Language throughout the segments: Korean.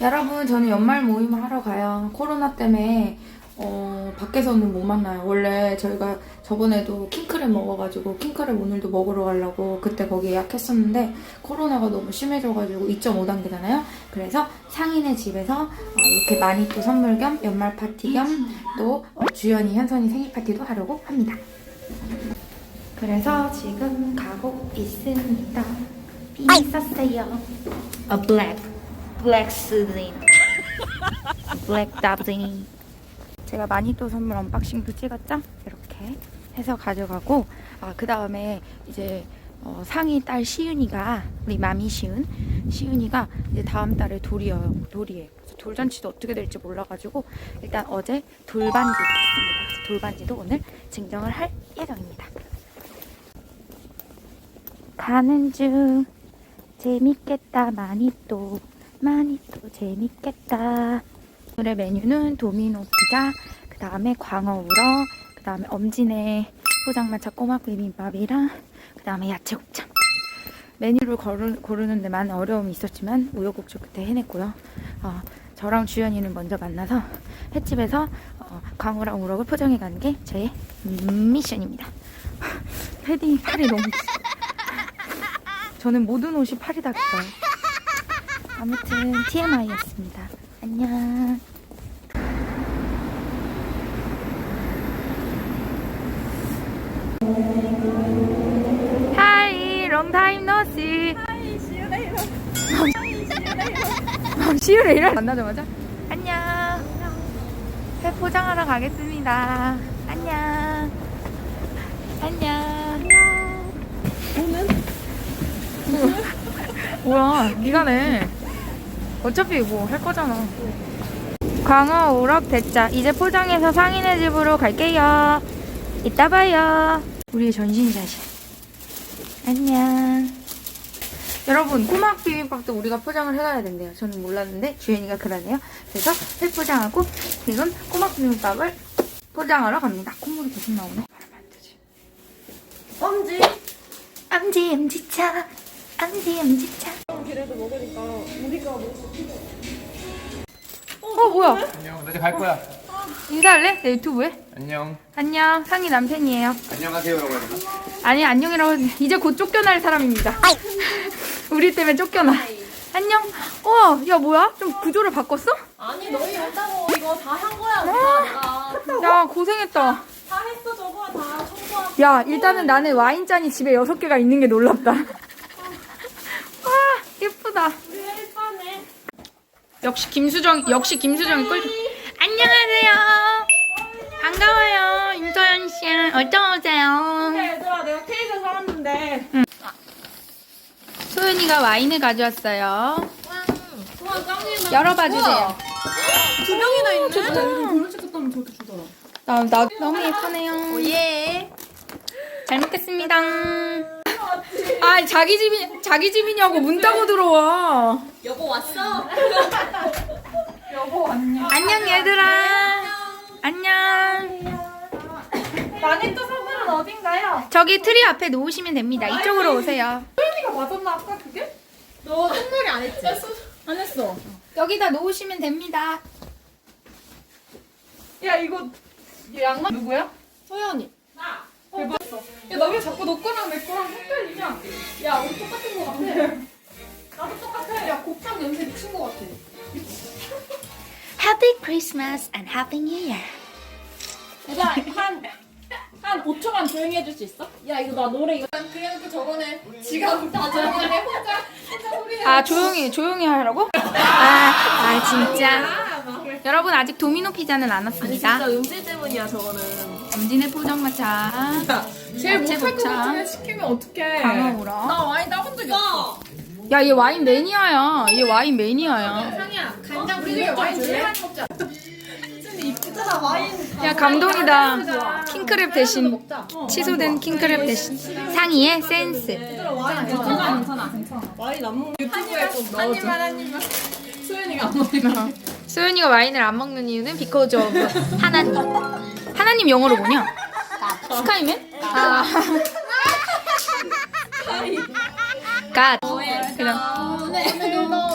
여러분, 저는 연말 모임을 하러 가요. 코로나 때문에 어, 밖에서는 못 만나요. 원래 저희가 저번에도 킹크랩 먹어가지고 킹크랩 오늘도 먹으러 가려고 그때 거기 예약했었는데 코로나가 너무 심해져가지고 2.5단계잖아요. 그래서 상인의 집에서 어, 이렇게 많이 또 선물 겸 연말 파티 겸 또 주연이 현선이 생일 파티도 하려고 합니다. 그래서 지금 가고 있습니다. 비니 썼어요. A black, black dubbing. 제가 마니또 선물 언박싱도 찍었죠? 이렇게 해서 가져가고 아 그 다음에 이제 어, 상이 딸 시윤이가 우리 마미 시윤. 시윤이가 이제 다음 달에 돌이에요 돌이에요 돌잔치도 어떻게 될지 몰라가지고 일단 어제 그래서 돌반지도 오늘 증정을 할 예정입니다. 가는 중. 재밌겠다 마니또 마니또 재밌겠다 오늘의 메뉴는 도미노 피자, 그 다음에 광어 우럭, 그 다음에 엄진의 포장마차 꼬막 비빔밥이랑 그 다음에 야채 곱창. 메뉴를 고르, 고르는 데 많은 어려움이 있었지만 우여곡절 끝에 해냈고요. 어, 저랑 주연이는 먼저 만나서 횟집에서 어, 광어랑 우럭을 포장해 가는 게 제 미션입니다. 패딩 팔이 너무 기 저는 모든 옷이 팔이 다 길어요. 아무튼 TMI였습니다. 안녕. 하이, 롱타임 노시. 하이, 시유레이로. 시유레이로 만나자마자 안녕. 회 포장하러 가겠습니다. 안녕. 안녕. 뭐야, 네가 내. 어차피 뭐 할 거잖아. 광어 우럭 대짜 이제 포장해서 상인의 집으로 갈게요. 이따 봐요. 우리의 전신샷이. 안녕. 여러분 꼬막 비빔밥도 우리가 포장을 해가야 된대요. 저는 몰랐는데 주연이가 그러네요. 그래서 회 포장하고 지금 꼬막 비빔밥을 포장하러 갑니다. 콧물이 계속 나오네. 말하면 안 되지. 엄지. 엄지 엄지차 엄지 엄지차. 그래도 먹으니까 우리가 뭐어 뭐야? 안녕, 나 이제 갈 거야. 인사할래? 내 유튜브에? 안녕. 안녕, 상이 남편이에요. 안녕하세요, 여러분. 아니, 안녕이라고, 이제 곧 쫓겨날 사람입니다. 우리 때문에 쫓겨나. 안녕. 어, 야, 뭐야? 좀 구조를 바꿨어? 아니 너희 온다고 이거 다 한 거야 우리가 내가 야, 고생했다. 다 했어 저거 다 청소하고 야, 일단은 나는 와인 잔이 집에 여섯 개가 있는 게 놀랍다. 와, 예쁘다. 일반에 역시 김수정, 역시 김수정이 꿀. 안녕하세요. 반가워요, 임서연 씨. 어서 오세요. 얘들아 내가 케이크 사왔는데 소연이가 와인을 가져왔어요. 우와 짱이다 열어봐 주세요. 두 명이나 있네 이거 결혼식 갔다면 저렇게 주더라 나, 나 너무 예쁘네요. 예 잘 먹겠습니다. 아, 자기 집이 자기 집이냐고 문 따고 들어와. 여보 왔어? 안녕 얘들아. 안녕. 마니또 선물은 어딘가요? 저기 트리 앞에 놓으시면 됩니다. 이쪽으로 오세요. 소연이가 맞았나 아까 그게? 너 선물이 안 했지? 안 했어 여기다 놓으시면 됩니다. 야 이거 얘 양말 누구야? 소연이 나 대박이어 야나 왜 자꾸 너 거랑 내 거랑 헷갈리냐 야 우리 똑같은 거 같아 나도 똑같아 야 곱창 냄새 미친 거 같아 Happy Christmas and Happy New Year. 얘들아 한, 한 5초만 조용히 해줄 수 있어? 야 이거 나 노래 이거 그래놓고 저번에 지갑 다 저번에 혼자 혼자 소리 내 아 조용히 조용히 하라고? 아, 아 진짜. 여러분 아직 도미노 피자는 안 왔습니다. 음질 때문이야 저거는. 엄진의 포장마차. 제일 야채 못할 것 곱창. 같으면 시키면 어떡해. 광어 우럭. 나 와인 따본 적이 없어. 야, 얘 와인 매니아야. 얘 와인 매니아야. 상이야 간장 우리 집에 와인 제일 많이 먹자. 이쁘잖아 와인. 야, 감동이다. 킹크랩 대신 먹자 취소된 킹크랩 대신. 상의의 센스. 와인 괜찮아. 괜찮아. 괜찮아. 와인 안 먹는 유튜브에 꼭 넣어줘. 한입만 한입만. 소연이가 안 먹는 소연이가 와인을 안 먹는 이유는 because of 하나님. 하나님 영어로 뭐냐? 스카이맨? 아. 갓. 그냥.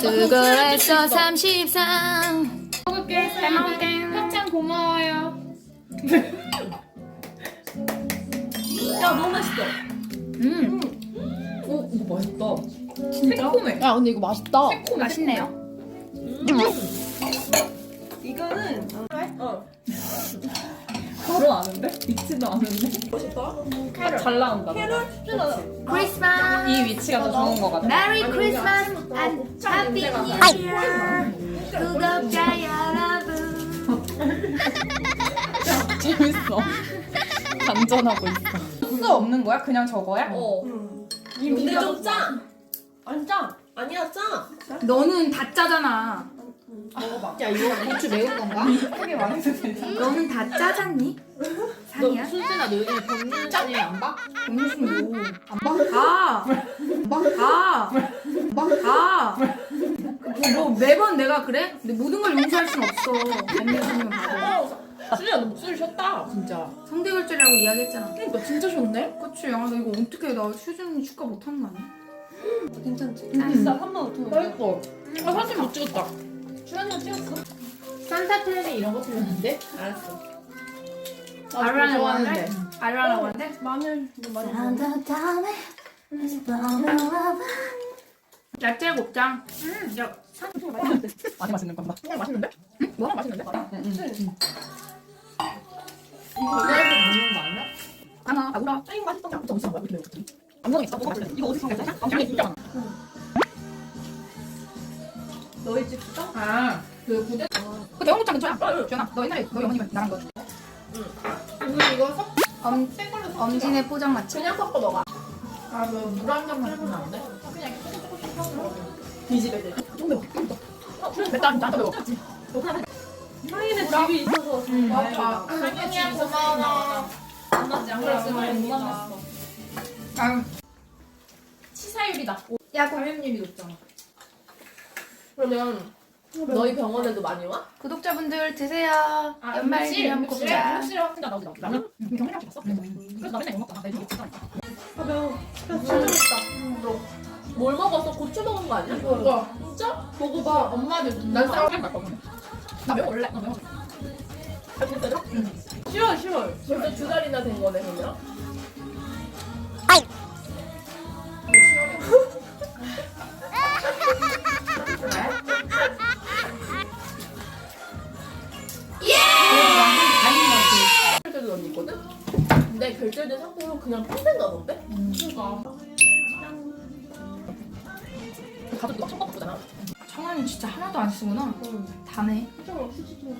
수고했어 33 먹을게. 잘 먹을게. 협찬 고마워요. 야 너무 맛있어. 음 오 이거 맛있다. 진짜? 새콤해. 야 근데 이거 맛있다. 맛있네요 이거는 어. 바로 아는데? 믿지도 않은데. 멋있다. 잘 나온다. 캐롤 크리스마스 이 위치가 더 좋은 것 같아. 메리 크리스마스 and 해피 뉴 이어 구독자 여러분 재밌어. 간전하고 있어. 소스 없는 거야? 그냥 저거야? 어. 이 근데 좀 짜. 안 짜. 아니야 짜. 너는 다 짜잖아 먹어봐. 야 이거 고추 매운 건가? 크게 말해도 되잖아. 너는 다 짜잖니? 상이야? 순진아 너 요즘에 범죄자님 안 봐? 뭐? 안 봐? 봐! 봐! 봐! 뭐, 뭐 매번 내가 그래? 근데 모든 걸 용서할 순 없어 뱀뮤지면 봐도 순진아 너 목소리 쉬었다 진짜. 성대결절이라고 이야기했잖아 그러니까 진짜 쉬었네? 그치 야, 나 이거 어떻게 나 휴전 축가 못하는 거 아니야? 괜찮지? 음. 비싸 3만 5천 원. 맛있어. 아 사진 못 찍었다. 주연이가 찍었어. 산타텔미 이런 거 틀렸는데? 알았어. 아르라는 원데 아르라는 원데 마늘 너 마늘. 야채 곱창 야 많이 맛있는 건가? 그냥 맛있는데? 뭐? 맛있는데? 이거 이거에서 먹는 거 아니야? 하나 아 울어 아니 맛있다. 진짜. 왜 이렇게 매워? 안 먹겠어. 먹어볼래? 이거 어디서 산 거야? 아니 진짜 많아. 너희 집 수정? 아, 그 구대. 그 대형곱창 근처야 주연아 너 옛날에 너희 어머니가 나랑 거 오늘 이거 섞. 엄, 새 걸로 섞어. 엄진의 포장마차 그냥 섞어 먹어. 아, 뭐 물한 잔만 먹으면 안 돼? 그냥 조금 조금씩 섞어 먹어. 뒤집어 돼. 좀 매워. 어, 그래 맵다 진짜 매워. 상인의 집이 있어서 음, 맞아. 상현이야 고마워. 만나지 않고 못. 만났어. 아유 치사율이 낮고 야 감염률이 높잖아. 그러면 너희 병원에도 많이 와? 구독자분들 드세요 연말 기념 곱창 확실히 나오지 나오지. 나는 경험이 없어. 그래서 나 맨날 이거 먹다가 나 이거 진짜. 맛있다. 뭘 먹었어? 고추 먹은 거 아니야? 이거 진짜? 먹어봐. 엄마는 난 쌀밥 먹거든. 나 매워 원래. 나 매워. 아 진짜로? 10월 10월. 벌써 두 달이나 된 거네 그러면? 안 쓰구나 다네 표정으로 휴지 주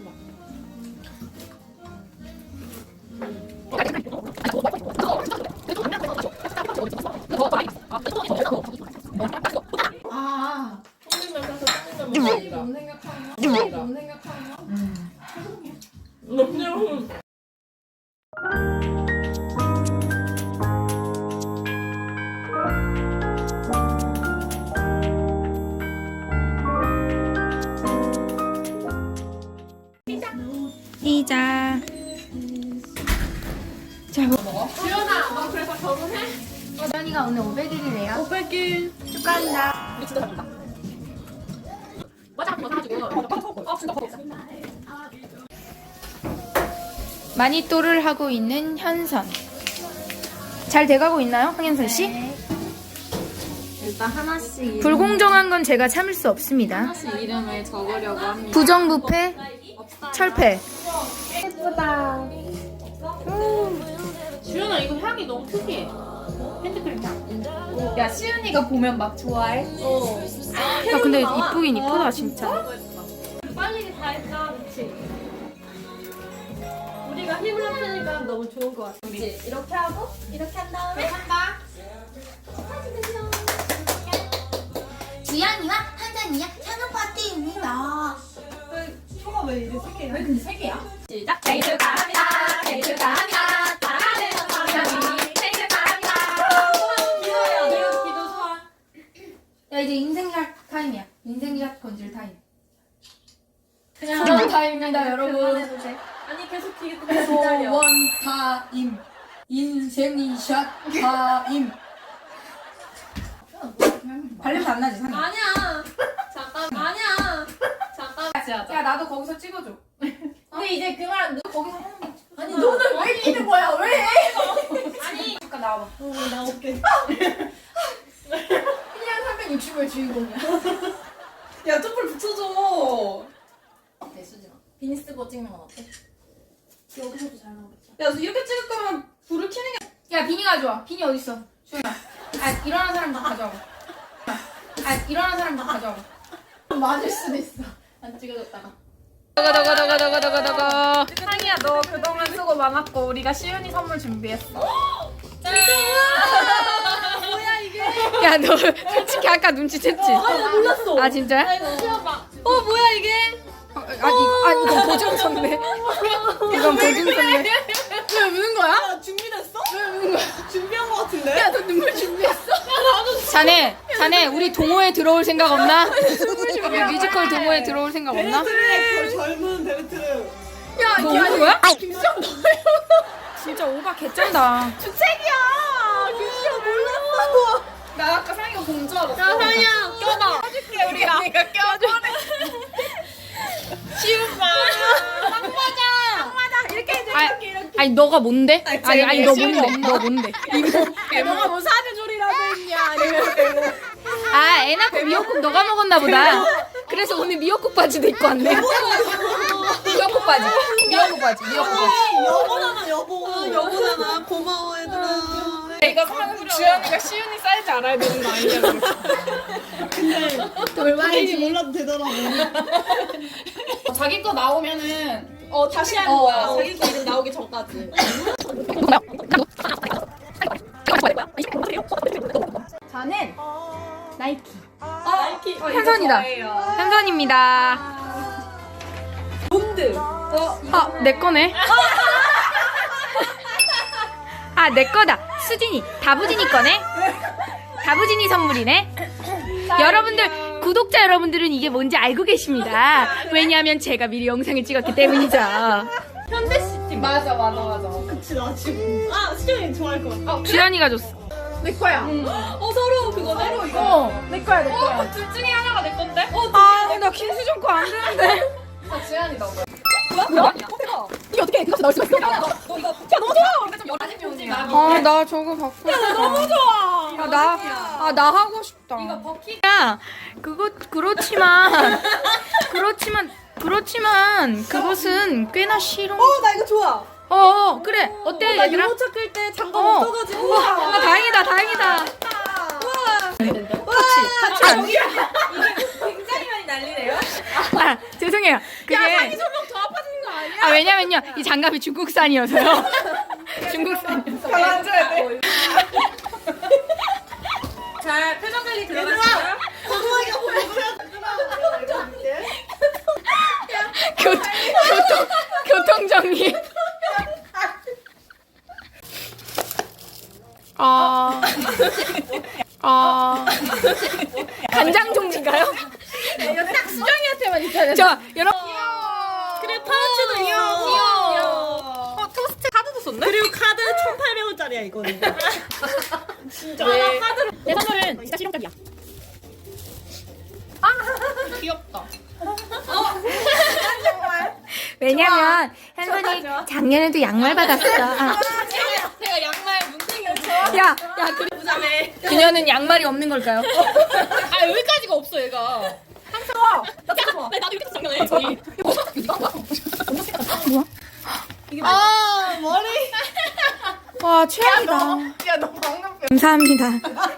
진짜 사가지고 진짜 커 마니또를 하고 있는 현선. 잘 돼가고 있나요 황현선 씨? 일단 하나씩 불공정한 건 제가 참을 수 없습니다. 하나씩 이름을 적으려고 합니다. 부정부패 철폐 지연아 이거 향이 너무 특이해 야 시은이가 보면 막 좋아해. 어. 야 근데 이쁘긴 이쁘다 진짜. 빨리 다 했다 그치? 우리가 힘을 합치니까 너무 좋은 것 같아. 그치? 이렇게 하고 이렇게 한 다음에 한다. 주연이와 한선이야 생일 파티입니다. 시작! 생일 축하합니다! 생일 축하합니다 건질 타임 그냥 소원 타임입니다 여러분 아니 계속 기도 기다려 소원 타임 인생샷 타임 발냄새 안 나지 상이 아니야 잠깐 나도 거기서 찍어줘. 근데 이제 그만 너 거기서 하는 거. 아니 너는 왜 끼는 거야? 왜? 아니 잠깐 나와봐. 어, 나올게. 1년 365일 주인공이야. 야 촛불 붙여줘. 어때 수진아? 비니 쓰고 찍는 건 어때? 여기서도 잘 나오겠다. 야 이렇게 찍을 거면 불을 켜는 게. 야 비니 가져와. 비니 어디 있어? 주연아. 아 일어난 사람 다 가져와. 아 일어난 사람 다 가져와. 맞을 수도 있어. 안 찍어줬다가. 더거더거더거더거더거. 상이야 너 그동안 수고 많았고 우리가 시윤이 선물 준비했어. 야 너 솔직히 아까 눈치챘지? 나 몰랐어. 아 진짜야? 어 뭐야 이게? 어, 아, 이거, 아 이건 보증 선배. 이건 보증 선배. 왜 우는 거야? 야 준비됐어? 왜 우는 거야? 준비한 거 같은데? 야 너 눈물 준비했어? 자네, 자네 우리 동호회 들어올 생각 없나? 우리 뮤지컬 동호회 들어올 생각 없나? 젊은 베르트르. 야너 우는 거야? 진짜 오바 개쩐다. 주책이야. 규시야 몰랐어. 나 아까 상이가 공주 알았어. 야 상이야 껴봐. 해줄게 우리가. 내가 껴줘. 아, 아니 너가 뭔데? 아니 아니 너 뭔데? 너 뭔데? 너가 뭐 사주줄이라도 했냐 아니면 아, 애 낳고 미역국 너가 먹었나 보다. 그래서 오늘 미역국 바지도 입고 왔네. 미역국 바지. 미역국 바지. 미역국 바지. 여보잖아 여보. 여보잖아 고마워 얘들아. 이거 사면 주연이가 시윤이 사이즈 알아야 되는 거 아니냐고. 돌발인지 몰라도 되더라고. 자기 거 나오면은 어 다시 하는 거야. 자기 거 이름 나오기 전까지. 저는 나이키. 나이키. 현선이다. 현선입니다. 본드. 아, 내 거네. 아, 내 거다. 수진이, 다부진이 거네. 다부진이 선물이네. 여러분들, 구독자 여러분들은 이게 뭔지 알고 계십니다. 왜냐하면 제가 미리 영상을 찍었기 때문이죠. 현대시티. 맞아 맞아 맞아. 그치 나 지금. 아 수정이 좋아할 것 같아. 주연이가 줬어. 내 거야. 어 서로 그거네. 서로 이거. 어, 내 거야 내 거야. 어, 둘 중에 하나가 내 건데? 아, 나 김수정 거 안 되는데. 아 주연이 너. 이게 어떻게 그것도 넣을 수가 있어? 아, 나 저거 받고 싶어. 너무 좋아. 아, 나, 아, 나 하고 싶다. 이거 버키. 야, 그거, 그렇지만, 그렇지만, 그렇지만, 그것은 꽤나 싫어. 어나 이거 좋아. 어, 어, 그래. 어때, 나 얘들아? 유모차 끌 때 장갑 어. 없어가지고. 아, 다행이다, 다행이다. 같이, 같이. 안- 굉장히 많이 난리네요. 아, 죄송해요. 그게. 설명 더 아파지는 거 아니야? 아, 왜냐면요. 이 장갑이 중국산이어서요. 중국산이어서. 가만줘야 돼. 자, 표정 관리. 고등학교 보내주세요. 교통, 교통, 교통 정리. 아. 아. 간장 종지인가요? 이거 딱 수정이한테만 있어야 저, 여러분. 그래 파우치도 귀여워. 귀여워. 어, 토스트 카드도 썼네? 그리고 카드 1,800원짜리야 이거는. 진짜. 내 선물은 진짜 실용적이야. 귀엽다. 왜냐면, 현선이 작년에도 양말 받았어. 아. 제가 양말 문탱이였죠? 야, 야, 그, 그녀는 양말이 없는 걸까요? 아, 여기까지가 없어, 얘가. 나 잠깐만. 나도 이렇게 작년에. 저기. 아 머리. 와, 최악이다. 야, 너 방금 감사합니다.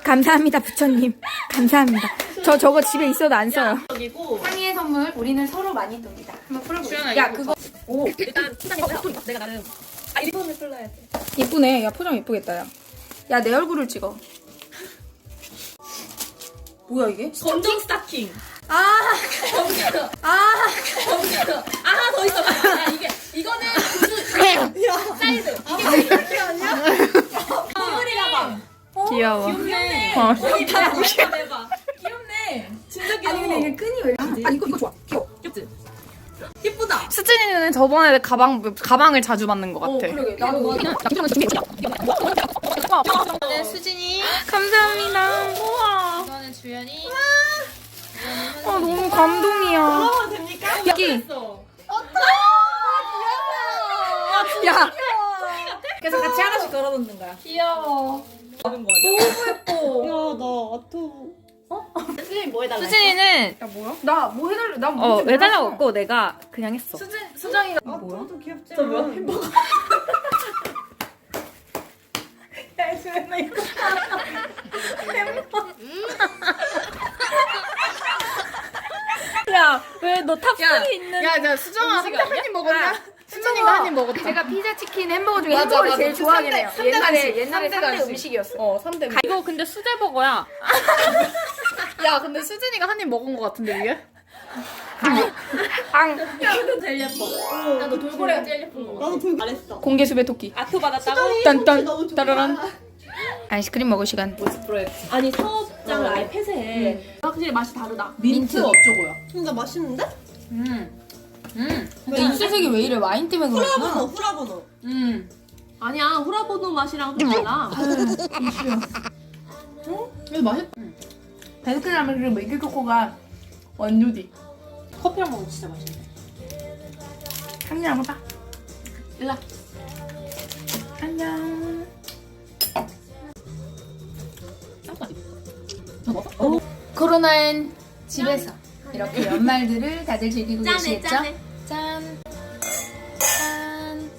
감사합니다, 부처님. 감사합니다. 저 저거 집에 있어도 안 써요. 여기고. 상의의 선물 우리는 서로 많이 돕니다. 한번 풀어볼게요. 야 그거 일단 팀장이 내가 나는. 아 일본을 풀러야 돼. 예쁘네. 야 포장 예쁘겠다. 야. 야 내 얼굴을 찍어. 뭐야 이게? 검정 스타킹. 아, 아, 하나 더 있어. 야 이게 이거는 무슨 사이즈. 이게 아니야? 이거리 가방. 귀여워. 귀엽네. 어. 여기 다 대박. 귀엽네. 진짜 귀여워. 아니 근데 이게 끈이 왜? 아 이거 이거 좋아. 귀여워. 귀엽지? 예쁘다. 수진이는 저번에 가방, 가방을 자주 받는 것 같아. 어 그러게. 나도 네, 수진이. 감사합니다. 이거는 주연이. 아 너무 감동이야. 어 됩니까? 여기. 야. 그래서 같이 하나씩 걸어놓는 거야. 귀여워. 하는 거 아니야? 야나 아토. 수진이 뭐 해달라? 수진이는 야 뭐야? 나 뭐 해달래? 나 어 뭔지 해달라고 몰랐어. 했고 내가 그냥 했어. 수진 수정이가 아, 뭐야? 아토도 귀엽지만. 뭐야? 햄버거. 야 수연아 이거. 왜너 탑승이 있는? 야, 야, 수정아, 한입 먹었냐? 수정이가 한입 먹었다. 제가 피자, 치킨, 햄버거 중에 맞아, 햄버거를 맞아. 제일 그 좋아하긴 삼대- 해요. 삼대 옛날에, 간식, 옛날에 삼대 3대 간식. 음식이었어. 어 3대. 이거 근데 수제버거야. 야, 근데 수진이가 한 입 먹은 것 같은데, 이게? 제일 예뻐. 나도 돌고래가 제일 예쁜 거 같아. 나도 그 잘했어. 공개 수배 토끼. 아트 받았다고? 딴딴, 따라란. 아이스크림 먹을 시간. 아니 사업장을 아예 폐쇄해. 확실히 맛이 다르다. 민트 어쩌고요? 진짜 맛있는데? 음. 음. 근데 입술색이 왜 이래? 와인 때문에 그렇구나. 후라보노 후라보노. 음. 아니야 후라보노 맛이랑 좀 달라. 이거 맛있다. 베스킨라빈 그리고 밀크 초코가 원두디. 커피랑 먹으면 진짜 맛있네. 한입 한번 봐. 일로 와. 안녕. 코로나엔 집에서 이렇게 연말들을 다들 즐기고 계시겠죠? 짠. 짠.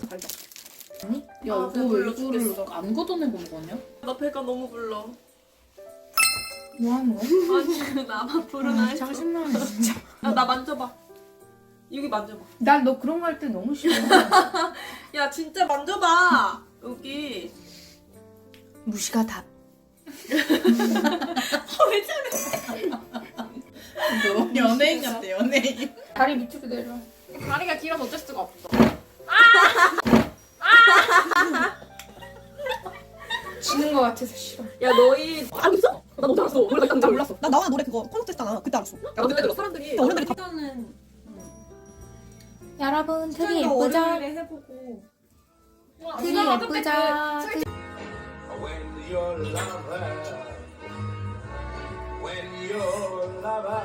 아니? 야, 이거 왜 이거를 안 걷어내고 먹었냐? 나 배가 너무 불러. 뭐 하는 거야? 아니 나만 부르나 했어. 짜증나네, 진짜. 야, 나 만져봐. 여기 만져봐. 난 너 그런 거 할 때 너무 싫어. 야 진짜 만져봐. 여기. 무시가 답. 너 연예인 같아 연예인. 다리 밑으로 내려. 다리가 길어서 어쩔 수가 없어. 지는 거 같아서 싫어. 야 너희 안 웃어? 나 너무 잘했어. 원래 깜짝 놀랐어. 나 나와 노래 그거 콘서트 했잖아. 그때 알았어. 야 근데 들어 사람들이 어른들이 다- 일단은 여러분 트리 트리 예쁘죠? 어른들이 해보고. 트리 예쁘죠? When you're lover, when you're lover,